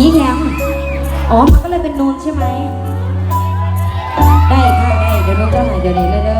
นี้แง้มอ๋อ มันก็เลยเป็นนูนใช่ไหม ได้ค่ะได้ เดี๋ยวนูนจะหายเดี๋ยวนี้เลยเด้อ